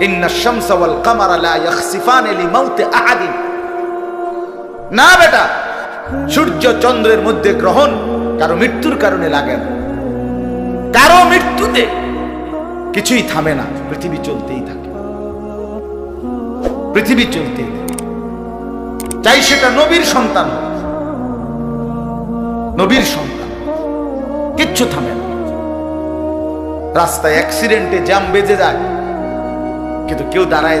ইন্না শামসা ওয়াল কামারা লা ইয়াখসিফান লিমাউতি না বেটা, সূর্য চন্দ্রের মধ্যে গ্রহণ কারও মৃত্যুর কারণে লাগে না। কারও মৃত্যুতে কিছুই থামে না। পৃথিবী চলতেই থাকে। পৃথিবী চলতেই থাকে। চাই সেটা নবীর সন্তান নবীর সন্তান। কিচ্ছু থামে না। রাস্তায় অ্যাক্সিডেন্টে জ্যাম বেজে যায়। কিন্তু কেউ দাঁড়ায়